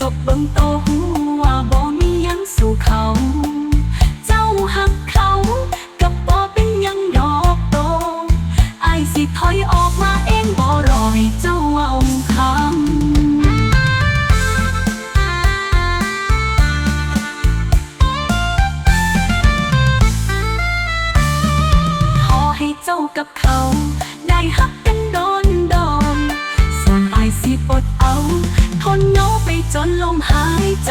จบเบิ่งโตหัวบ่มียังสู่เขา เจ้าหักเขากับบ่เป็นยังดอกโตไอสิถอยออกมาเองบ่รอให้เจ้าเอาคำให้เจ้ากับเขา ได้ฮัก หายใจ